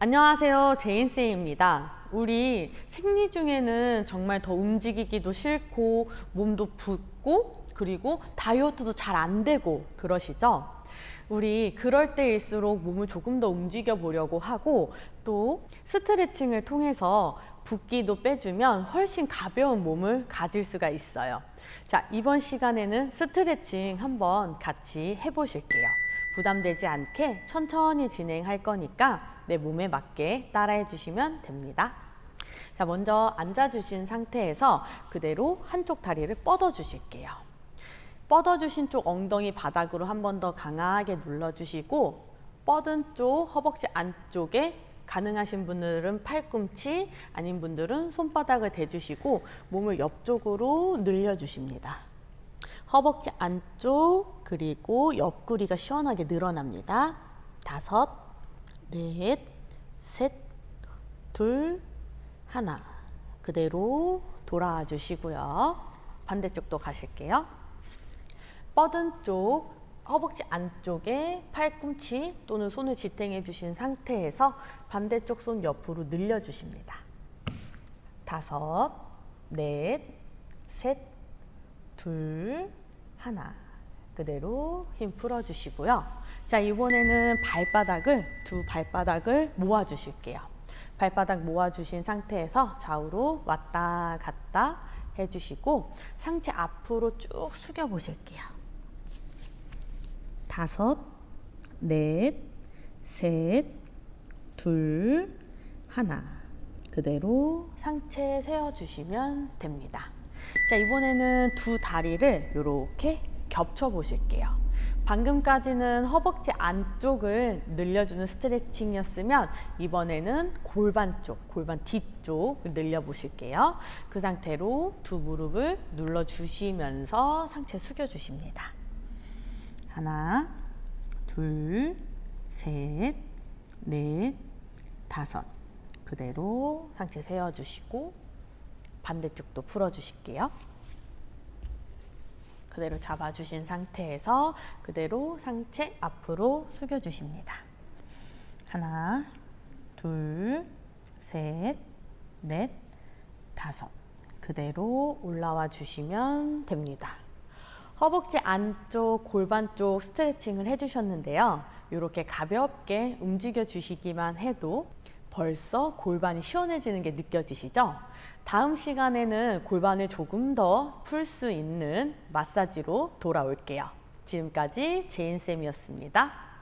안녕하세요. 제인쌤입니다. 우리 생리 중에는 정말 더 움직이기도 싫고 몸도 붓고 그리고 다이어트도 잘 안 되고 그러시죠? 우리 그럴 때일수록 몸을 조금 더 움직여 보려고 하고 또 스트레칭을 통해서 붓기도 빼주면 훨씬 가벼운 몸을 가질 수가 있어요. 자, 이번 시간에는 스트레칭 한번 같이 해보실게요. 부담되지 않게 천천히 진행할 거니까 내 몸에 맞게 따라해 주시면 됩니다. 자, 먼저 앉아주신 상태에서 그대로 한쪽 다리를 뻗어 주실게요. 뻗어 주신 쪽 엉덩이 바닥으로 한 번 더 강하게 눌러 주시고 뻗은 쪽 허벅지 안쪽에 가능하신 분들은 팔꿈치 아닌 분들은 손바닥을 대주시고 몸을 옆쪽으로 늘려 주십니다. 허벅지 안쪽 그리고 옆구리가 시원하게 늘어납니다. 다섯, 넷, 셋, 둘, 하나. 그대로 돌아와 주시고요. 반대쪽도 가실게요. 뻗은 쪽 허벅지 안쪽에 팔꿈치 또는 손을 지탱해 주신 상태에서 반대쪽 손 옆으로 늘려 주십니다. 다섯, 넷, 셋, 둘, 하나. 그대로 힘 풀어 주시고요. 자, 이번에는 발바닥을 두 발바닥을 모아 주실게요. 발바닥 모아 주신 상태에서 좌우로 왔다 갔다 해 주시고 상체 앞으로 쭉 숙여 보실게요. 다섯, 넷, 셋, 둘, 하나. 그대로 상체 세워 주시면 됩니다. 자, 이번에는 두 다리를 이렇게 겹쳐 보실게요. 방금까지는 허벅지 안쪽을 늘려주는 스트레칭이었으면 이번에는 골반 쪽, 골반 뒤쪽을 늘려 보실게요. 그 상태로 두 무릎을 눌러 주시면서 상체 숙여 주십니다. 하나, 둘, 셋, 넷, 다섯. 그대로 상체 세워 주시고 반대쪽도 풀어 주실게요. 그대로 잡아주신 상태에서 그대로 상체 앞으로 숙여주십니다. 하나, 둘, 셋, 넷, 다섯. 그대로 올라와 주시면 됩니다. 허벅지 안쪽, 골반 쪽 스트레칭을 해주셨는데요. 이렇게 가볍게 움직여 주시기만 해도 벌써 골반이 시원해지는 게 느껴지시죠? 다음 시간에는 골반을 조금 더 풀 수 있는 마사지로 돌아올게요. 지금까지 제인쌤이었습니다.